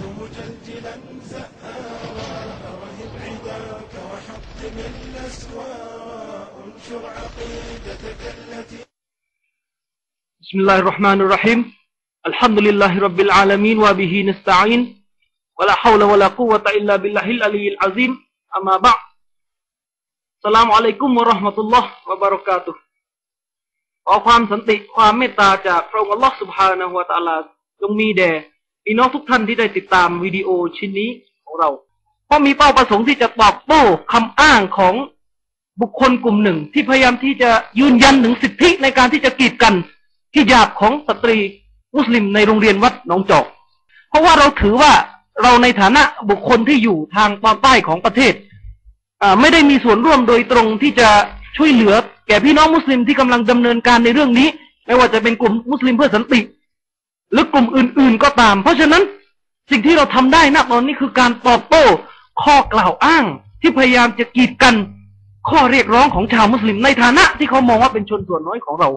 مجلجلا سآرا رهب عداك وحطم الأسواء انشر عقيدتك التي بسم الله الرحمن الرحيم الحمد لله رب العالمين وبه نستعين ولا حول ولا قوة إلا بالله العلي العظيم أما بعد السلام عليكم ورحمة الله وبركاته ขอความสันติความเมตตาจากพระองค์อัลลอฮ์ سبحانه และ تعالى จงมีแด่ พี่น้องทุกท่านที่ได้ติดตามวิดีโอชิ้นนี้ของเรา เพราะมีเป้าประสงค์ที่จะตอบโต้คำอ้างของบุคคลกลุ่มหนึ่ง ที่พยายามที่จะยืนยันถึงสิทธิในการที่จะกีดกันที่หยาบของสตรีมุสลิมในโรงเรียนวัดหนองจอก เพราะว่าเราถือว่าเราในฐานะบุคคลที่อยู่ทางตอนใต้ของประเทศไม่ได้มีส่วนร่วมโดยตรงที่จะช่วยเหลือ แก่พี่น้องมุสลิมที่กำลังดำเนินการในเรื่องนี้ ไม่ว่าจะเป็นกลุ่มมุสลิมเพื่อสันติ หรือกลุ่มอื่น ๆก็ตาม เพราะฉะนั้นสิ่งที่เราทำได้ณตอนนี้คือการตอบโต้ข้อกล่าวอ้าง ที่พยายามจะกีดกันข้อเรียกร้องของชาวมุสลิมในฐานะที่เขามองว่าเป็นชนส่วนน้อยของเรา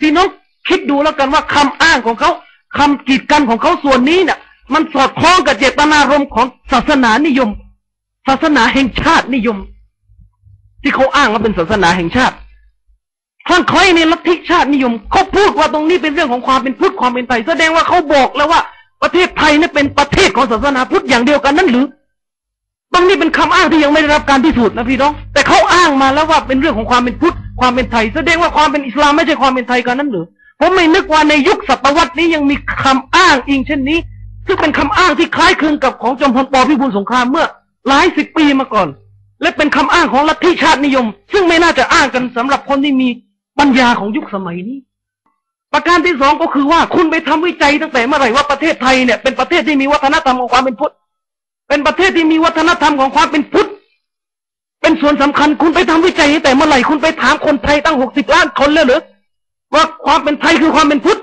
พี่น้องคิดดูแล้วกันว่าคำอ้างของเขาคำกีดกันของเขาส่วนนี้เนี่ยมันสอดคล้องกับเจตนารมณ์ของศาสนานิยม ศาสนาแห่งชาตินิยม ที่เขาอ้างว่าเป็นศาสนาแห่งชาติ ท่านคอยในลัทธิชาตินิยมเขาพูดว่าตรงนี้เป็นเรื่องของความเป็นพุทธความเป็นไทยแสดงว่าเขาบอกแล้วว่า ประเทศไทยนี่เป็นประเทศของศาสนาพุทธอย่างเดียวกันนั่นหรือตรงนี้เป็นคำอ้างที่ยังไม่ได้รับการพิสูจน์นะพี่น้อง แต่เขาอ้างมาแล้วว่าเป็นเรื่องของความเป็นพุทธความเป็นไทย แสดงว่าความเป็นอิสลามไม่ใช่ความเป็นไทยกันนั่นหรือผมไม่นึกว่าในยุคศตวรรษนี้ยังมีคำอ้างอิงเช่นนี้ ซึ่งเป็นคำอ้างที่คล้ายคลึงกับของจอมพลปพิบูลสงครามเมื่อหลายสิบปีมาก่อน และเป็นคำอ้างของลัทธิชาตินิยม ซึ่งไม่น่าจะอ้างกันสำหรับคนที่มี ปัญญาของยุคสมัยนี้ ประการที่สองก็คือว่าคุณไปทำวิจัยตั้งแต่เมื่อไหร่ว่าประเทศไทยเนี่ยเป็นประเทศที่มีวัฒนธรรมของความเป็นพุทธ เป็นประเทศที่มีวัฒนธรรมของความเป็นพุทธ เป็นส่วนสำคัญคุณไปทำวิจัยตั้งแต่เมื่อไหร่คุณไปถามคนไทยตั้งหกสิบล้านคนแล้วหรือว่าความเป็นไทยคือความเป็นพุทธ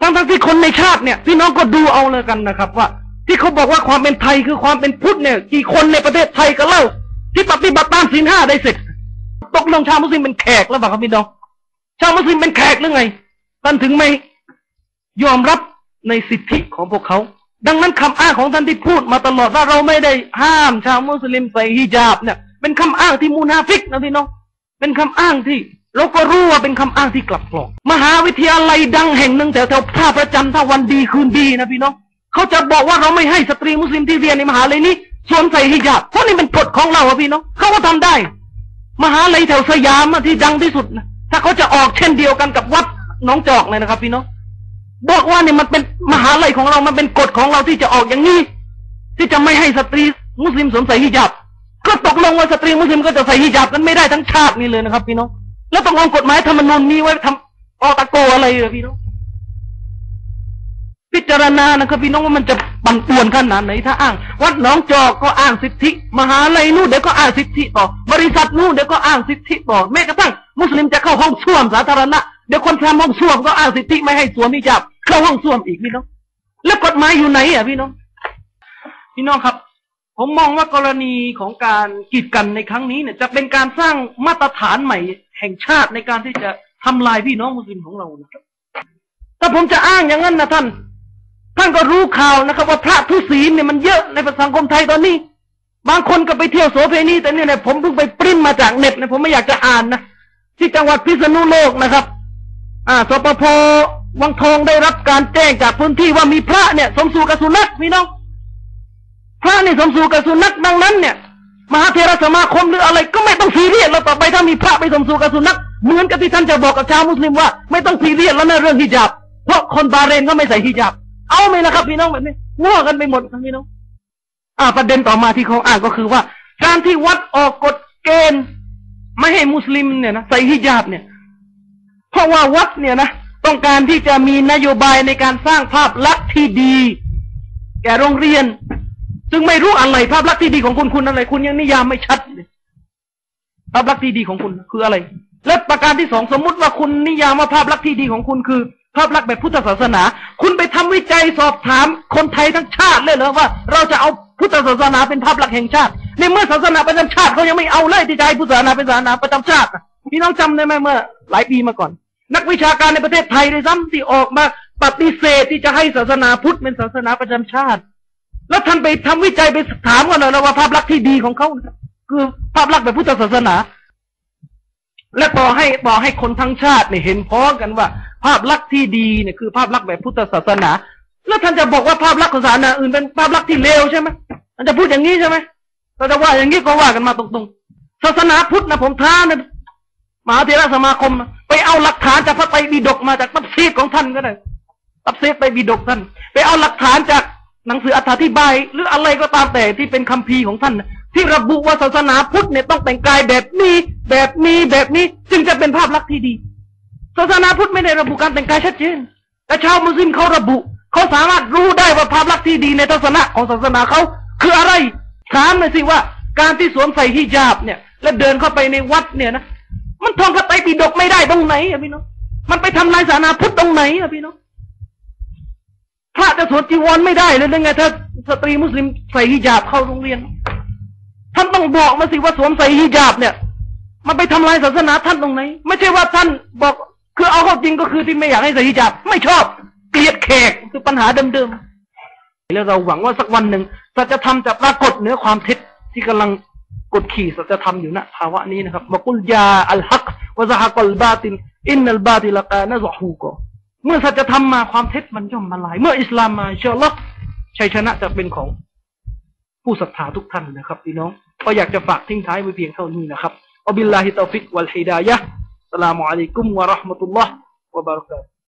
ทั้งทั้งที่คนในชาติเนี่ยพี่น้องก็ดูเอาเลยกันนะครับ ว่า ที่เขาบอกว่าความเป็นไทยคือความเป็นพุทธเนี่ย กี่คนในประเทศไทยก็เล่า ที่ปฏิบัติตามศีลห้าได้เสร็จตกลงชาวมุสลิมเป็นแขกแล้วเปล่าครับพี่น้อง ชาวมุสลิมเป็นแขกหรือไงท่านถึงไม่ยอมรับในสิทธิของพวกเขา ดังนั้นคำอ้างของท่านที่พูดมาตลอดว่าเราไม่ได้ห้ามชาวมุสลิมใส่ฮิญาบเนี่ยเป็นคำอ้างที่มูนาฟิกนะพี่น้องเป็นคำอ้างที่ เราก็รู้ว่าเป็นคำอ้างที่กลับกรอก มหาวิทยาลัยดังแห่งหนึ่งแถวแถวท่าประจันทร์ถ้าวันดีคืนดีนะพี่น้องเขาจะบอกว่าเราไม่ให้สตรีมุสลิมที่เรียนในมหาลัยนี้สวมใส่ฮิญาบเพราะนี่เป็นกฎของเราอะพี่น้องเขาก็ทำได้ มหาลัยแถวสยามที่ดังที่สุดนะ ถ้าเขาจะออกเช่นเดียวกันกับวัดน้องจอกเลยนะครับ พี่น้องบอกว่าเนี่ยมันเป็นมหาลัยของเรา มันเป็นกฎของเราที่จะออกอย่างนี้ ที่จะไม่ให้สตรีมุสลิมสวมใส่ฮิญาบ ก็ตกลงว่าสตรีมุสลิมก็จะใส่ฮิญาบกันไม่ได้ทั้งชาตินี่เลยนะครับ พี่น้อง แล้วตกลงกฎหมายธรรมนูญมีไว้ทำอตะโกอะไรเหรอพี่น้อง พิจารณานะครับ พี่น้องว่ามันจะปั่นป่วนขนาดไหนถ้าอ้าง วัดหนองจอกก็อ้างสิทธิ มหาลัยนู่นเดี๋ยวก็อ้างสิทธิต่อบริษัทนู่นเดี๋ยวก็อ้างสิทธิต่อแม้กระทั่งมุสลิมจะเข้าห้องส้วมสาธารณะเดี๋ยวคนทำห้องส้วมก็อ้างสิทธิไม่ให้สวมมิจับเข้าห้องส้วมอีกพี่น้อง แล้วกฎหมายอยู่ไหนอะพี่น้อง พี่น้องครับ ผมมองว่ากรณีของการกีดกันในครั้งนี้เนี่ย จะเป็นการสร้างมาตรฐานใหม่แห่งชาติในการที่จะทำลายพี่น้องมุสลิมของเรานะครับถ้าผมจะอ้างอย่างนั้นนะท่าน ท่านก็รู้ข่าวนะครับ ว่าพระทุศีลเนี่ยมันเยอะในสังคมไทยตอนนี้ บางคนก็ไปเที่ยวโสเพณีแต่เนี่ยผมเพิ่งไปปริ้นมาจากเน็ตนะผมไม่อยากจะอ่านนะ ที่จังหวัดพิษณุโลกนะครับ อ่าสปพวังทองได้รับการแจ้งจากพื้นที่ว่ามีพระเนี่ย สมสู่กับสุนัขพี่น้อง พระนี่สมสู่กับสุนัขดังนั้นเนี่ย มหาเทรสมาคมหรืออะไร ก็ไม่ต้องซีเรียสแล้วต่อไปถ้ามีพระไปสมสู่กับสุนัขเหมือนกับที่ท่านจะบอกกับชาวมุสลิมว่าไม่ต้องซีเรียสแล้วนะเรื่องฮิญาบ เพราะคนบาเรนก็ไม่ใส่ฮิญาบ เอาไหมนะครับพี่น้องแบบนี้ง่วกันไปหมดครับพี่น้อง อ่า ประเด็นต่อมาที่เขาอ้างก็คือว่า การที่วัดออกกฎเกณฑ์ ไม่ให้มุสลิมเนี่ยนะใส่ฮิญาบเนี่ย เพราะว่าวัดเนี่ยนะต้องการที่จะมีนโยบายในการสร้างภาพลักษณ์ที่ดี แก่โรงเรียน ซึ่งไม่รู้อะไรภาพลักษณ์ที่ดีของคุณคุณอะไร คุณยังนิยามไม่ชัดเลยภาพลักษณ์ที่ดีของคุณคืออะไร และประการที่สองสมมุติว่าคุณนิยามว่าภาพลักษณ์ที่ดีของคุณคือ ภาพลักษณ์แบบพุทธศาสนา คุณไปทำวิจัยสอบถามคนไทยทั้งชาติเลยเหรอว่า เราจะเอาพุทธศาสนาเป็นภาพลักษณ์แห่งชาติ ในเมื่อศาสนาประจำชาติเขายังไม่เอาเลยที่จะให้พุทธศาสนาเป็นศาสนาประจำชาติพี่น้องจำได้ไหมเมื่อ หลายปีมาก่อน นักวิชาการในประเทศไทยด้วยซ้ำที่ออกมาปฏิเสธที่จะให้ศาสนาพุทธเป็นศาสนาประจำชาติ แล้วท่านไปทำวิจัยไปถามกันหน่อยว่าภาพลักษณ์ที่ดีของเขาคือภาพลักษณ์แบบพุทธศาสนา และต่อให้ต่อให้คนทั้งชาติเนี่ยเห็นพ้องกันว่า ภาพลักษณ์ที่ดีเนี่ยคือภาพลักษณ์แบบพุทธศาสนา แล้วท่านจะบอกว่าภาพลักษณ์ของศาสนาอื่นเป็นภาพลักษณ์ที่เลวใช่ไหมท่านจะพูดอย่างนี้ใช่ไหม เราจะว่าอย่างนี้ก็ว่ากันมาตรงๆ ศาสนาพุทธนะผมท้านะมหาเถรสมาคม ไปเอาหลักฐานจากพระไตรปิฎกมาจากตัฟซีรของท่านก็ได้ตัฟซีรไตรปิฎกท่าน ไปเอาหลักฐานจากหนังสืออธิบาย หรืออะไรก็ตามแต่ที่เป็นคัมภีร์ของท่าน ที่ระบุว่าศาสนาพุทธเนี่ยต้องแต่งกายแบบนี้แบบนี้แบบนี้จึงจะเป็นภาพลักษณ์ที่ดี ศาสนาพุทธไม่ได้ระบุการแต่งกายชัดเจนแต่ชาวมุสลิมเขาระบุ เขาสามารถรู้ได้ว่าภาพลักษณ์ที่ดีในทัศนะของศาสนาเขาคืออะไร ถามหน่อยสิว่า การที่สวมใส่ฮิญาบเนี่ย แล้วเดินเข้าไปในวัดเนี่ยนะมันท่องพระไตรปิฎกไม่ได้ตรงไหนอะพี่น้องมันไปทำลายศาสนาพุทธตรงไหนอะพี่น้องพระจะสวมจีวรไม่ได้เลยหรือไง ถ้าสตรีมุสลิมใส่ฮิญาบเข้าโรงเรียน ท่านต้องบอกมาสิว่าสวมใส่ฮิญาบเนี่ย มันไปทำลายศาสนาท่านตรงไหน ไม่ใช่ว่าท่านบอกคือเอาเข้าจริงก็คือที่ไม่อยากให้ใส่ฮิญาบไม่ชอบเกลียดแขกคือปัญหาเดิมๆ แล้วเราหวังว่าสักวันหนึ่งสัจธรรมจะปรากฏเหนือความเท็จที่กำลังกดขี่สัจธรรมอยู่ณภาวะนี้นะครับมากุลยาอัลฮักวะซะฮักอัลบาตินอินนัลบาติลกานะซะฮูกเมื่อสัจธรรมมาความเท็จมันย่อมมาลาย เมื่ออิสลามมาอินชาอัลลอฮ์ชัยชนะจะเป็นของผู้ศรัทธาทุกท่านนะครับพี่น้องก็อยากจะฝากทิ้งท้ายไว้เพียงเท่านี้นะครับอับิลลาฮิตอฟิกวัลฮิดายะสลามุอะลัยกุมวะเราะห์มะตุลลอฮ์วะบารากาตุ